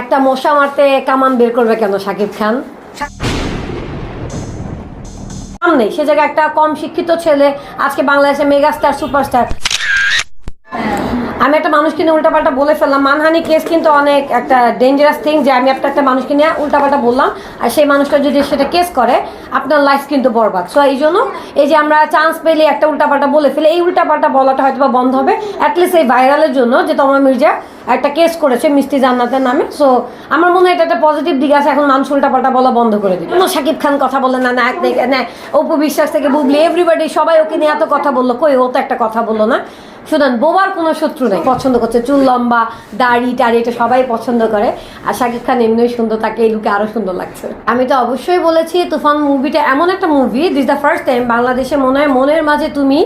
একটা মশা মারতে কামান বের করবে কেন সাকিব খান? কাম নেই। সে জায়গায় একটা কম শিক্ষিত ছেলে, আজকে বাংলাদেশে মেগাস্টার, সুপারস্টার। আমি একটা মানুষকে নিয়ে উল্টাপাল্টা বলে ফেললাম। মানহানি কেস কিন্তু অনেক একটা ডেঞ্জারাস থিং যে আমি একটা একটা মানুষকে নিয়ে উল্টাপাল্টা বললাম। আর সেই মানুষটা যদি সেটা কেস করে, আপনার লাইফ কিন্তু বরবাদ। সো এই জন্য এই যে আমরা চান্স পেলে একটা উল্টাপাল্টা বলে ফেলে, এই উল্টাপাল্টা বলাটা হয়তো বা বন্ধ হবে। অ্যাটলিস্ট এই ভাইরালের জন্য যে তোমার মির্জা একটা কেস করেছে মিষ্টি জান্নাতের নামে। সো আমার মনে হয় এটা একটা পজিটিভ দিক আছে। এখন মানুষ উল্টাপাল্টা বলা বন্ধ করে দিবে। কোনো শাকিব খান কথা বলে না নায়ক না, অপু বিশ্বাস থেকে বুবলি এভরিবাডি সবাই ওকে নিয়ে এত কথা বলল। কই, ও তো একটা কথা বলল না। শুনুন বোবার কোনো শত্রু নেই। পছন্দ করছে চুল লম্বা, দাড়ি, টাড়ি, এটা সবাই পছন্দ করে। আর শাকিব খান এমনিই সুন্দর, তাকে এই লুকে আরও সুন্দর লাগছে। আমি তো অবশ্যই বলেছি, তুফান মুভিটা এমন একটা movie this the first time বাংলাদেশে মনে হয় মনের মাঝে তুমি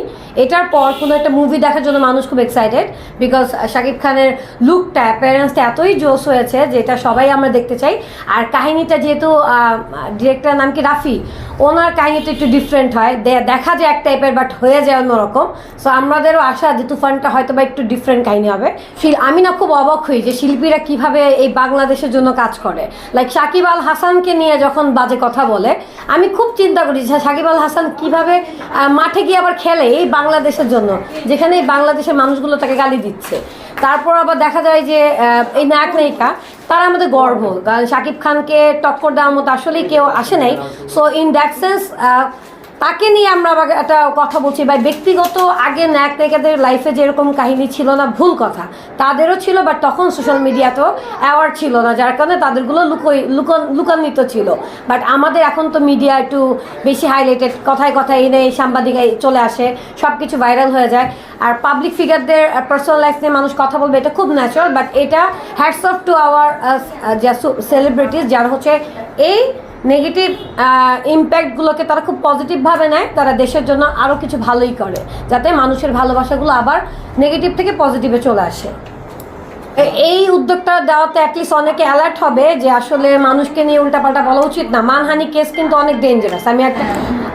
এটার পর কোনো একটা মুভি দেখার জন্য মানুষ খুব এক্সাইটেড বিকজ শাকিব খানের লুকটা অ্যাপিয়ারেন্সটা এতই জোস হয়েছে, যেটা সবাই আমরা দেখতে চাই। আর কাহিনীটা যেহেতু ডিরেক্টর নাম কি? রাফি। ওনার কাহিনীটা একটু ডিফারেন্ট হয়। দেখা যায় এক টাইপের বাট হয়ে যায় অন্যরকম। সো আমাদেরও আশা যে তুফানটা হয়তো বা একটু ডিফারেন্ট কাহিনী হবে। আমি না খুব অবাক হই যে শিল্পীরা কীভাবে এই বাংলাদেশের জন্য কাজ করে। লাইক সাকিব আল হাসানকে নিয়ে যখন বাজে কথা বলে, আমি খুব চিন্তা করি যে সাকিব আল হাসান কীভাবে মাঠে গিয়ে আবার খেলে এই বাংলাদেশের জন্য, যেখানে এই বাংলাদেশের মানুষগুলো তাকে গালি দিচ্ছে। তারপর আবার দেখা যায় যে এই নায়ক নায়িকা তারা আমাদের গর্ব। শাকিব খানকে টক্কর দেওয়ার মতো আসলেই কেউ আসে নাই। সো ইন দ্যাট সেন্স তাকে নিয়ে আমরা একটা কথা বলছি। বা ব্যক্তিগত আগে ন্যাক নায়িকাদের লাইফে যেরকম কাহিনী ছিল না, ভুল কথা। তাদেরও ছিল বাট তখন সোশ্যাল মিডিয়াতেও অ্যাওয়ার্ড ছিল না, যার কারণে তাদেরগুলো লুকোই লুকান লুকান্বিত ছিল। বাট আমাদের এখন তো মিডিয়া একটু বেশি হাইলাইটেড কথায় কথায় এনে সাংবাদিক চলে আসে সব কিছু ভাইরাল হয়ে যায়। আর পাবলিক ফিগারদের পার্সোনাল লাইফ নিয়ে মানুষ কথা বলবে, এটা খুব ন্যাচারাল বাট এটা hats off to our celebrities যারা হচ্ছে এই নেগেটিভ ইম্প্যাক্টগুলোকে তারা খুব পজিটিভভাবে নেয়, তারা দেশের জন্য আরও কিছু ভালোই করে, যাতে মানুষের ভালোবাসাগুলো আবার নেগেটিভ থেকে পজিটিভে চলে আসে। এই উদ্যোগটা দেওয়াতে অ্যাটলিস্ট অনেকে অ্যালার্ট হবে যে আসলে মানুষকে নিয়ে উল্টাপাল্টা বলা উচিত না। মানহানি কেস কিন্তু অনেক ডেঞ্জারাস আমি একটা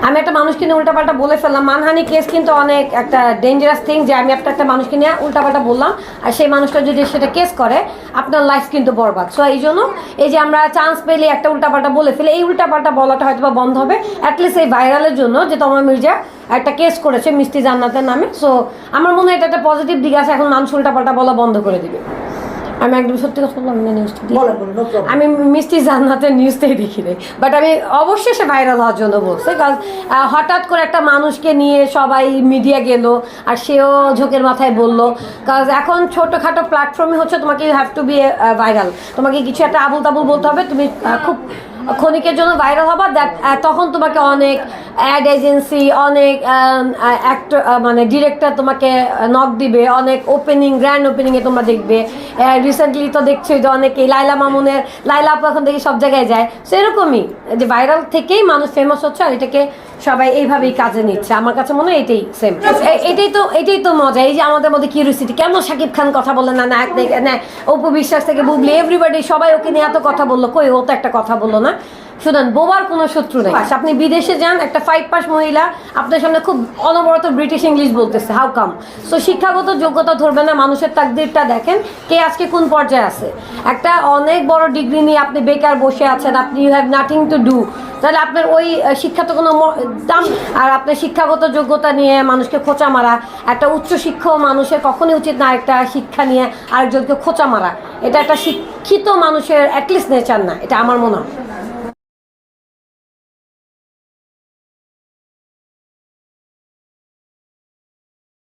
আমি একটা মানুষকে নিয়ে উল্টাপাল্টা বলে ফেললাম। মানহানি কেস কিন্তু অনেক একটা ডেঞ্জারাস থিং যে আমি একটা একটা মানুষকে নিয়ে উল্টাপাল্টা বললাম। আর সেই মানুষটা যদি সেটা কেস করে, আপনার লাইফ কিন্তু বরবাদ। সো এই জন্য এই যে আমরা চান্স পেলে একটা উল্টাপাল্টা বলে ফেলে, এই উল্টাপাল্টা বলাটা হয়তো বা বন্ধ হবে। অ্যাটলিস্ট এই ভাইরালের জন্য যে তোমার মির্জা একটা কেস করেছে মিষ্টি জান্নাতের নামে। সো আমার মনে হয় এটা একটা পজিটিভ দিক আছে। এখন মানুষ উল্টাপাল্টা বলা বন্ধ করে দিবে। আমি একদম সত্যি কথা বললাম না নিউজটা. আমি মিষ্টি জান্নাতের নিউজটাই দেখি নাই। বাট আমি অবশ্যই সে ভাইরাল হওয়ার জন্য বলছে কারণ হঠাৎ করে একটা মানুষকে নিয়ে সবাই মিডিয়া গেল আর সেও ঝোঁকের মাথায় বলল কারণ এখন ছোটোখাটো প্ল্যাটফর্মে হচ্ছে তোমাকে you have to be viral তোমাকে কিছু একটা আবুল তাবুল বলতে হবে তুমি খুব ক্ষণিকের জন্য ভাইরাল হবা দ্যাট তখন তোমাকে অনেক অ্যাড এজেন্সি অনেক অ্যাক্টর মানে ডিরেক্টর তোমাকে নক দিবে, অনেক ওপেনিং গ্র্যান্ড ওপেনিংয়ে তোমরা দেখবে। রিসেন্টলি তো দেখছ যে অনেকে লাইলা মামুনের লাইলা আপু এখন দেখি সব জায়গায় যায়। সেরকমই যে ভাইরাল থেকেই মানুষ ফেমাস হচ্ছে আর এটাকে সবাই এইভাবেই কাজে নিচ্ছে। আমার কাছে মনে হয় এটাই সেম এটাই তো এটাই তো মজা। এই যে আমাদের মধ্যে কিউরিসিটি কেন শাকিব খান কথা বলে না নায়িকা না অপু বিশ্বাস থেকে বুবলি এভরিবাডি সবাই ওকে নিয়ে এত কথা বলল। কই ও তো একটা কথা বলল না। শুনুন বোবার কোনো শত্রু নেই। আপনি বিদেশে যান একটা ফাইভ পাস মহিলা আপনার সামনে খুব অনবরত ব্রিটিশ ইংলিশ বলতেছে হাউ কাম সো শিক্ষাগত যোগ্যতা ধরবে না মানুষের তাকদিরটা দেখেন কে আজকে কোন পর্যায়ে আছে। একটা অনেক বড় ডিগ্রি নিয়ে আপনি বেকার বসে আছেন আপনি you have nothing to do তাহলে আপনার ওই শিক্ষা তো কোনো দাম। আর আপনার শিক্ষাগত যোগ্যতা নিয়ে মানুষকে খোঁচা মারা, একটা উচ্চ শিক্ষক মানুষের কখনই উচিত না একটা শিক্ষা নিয়ে আরেকজনকে খোঁচা মারা। এটা একটা শিক্ষিত মানুষের অ্যাটলিস্ট নেচার না, এটা আমার মনে হয়।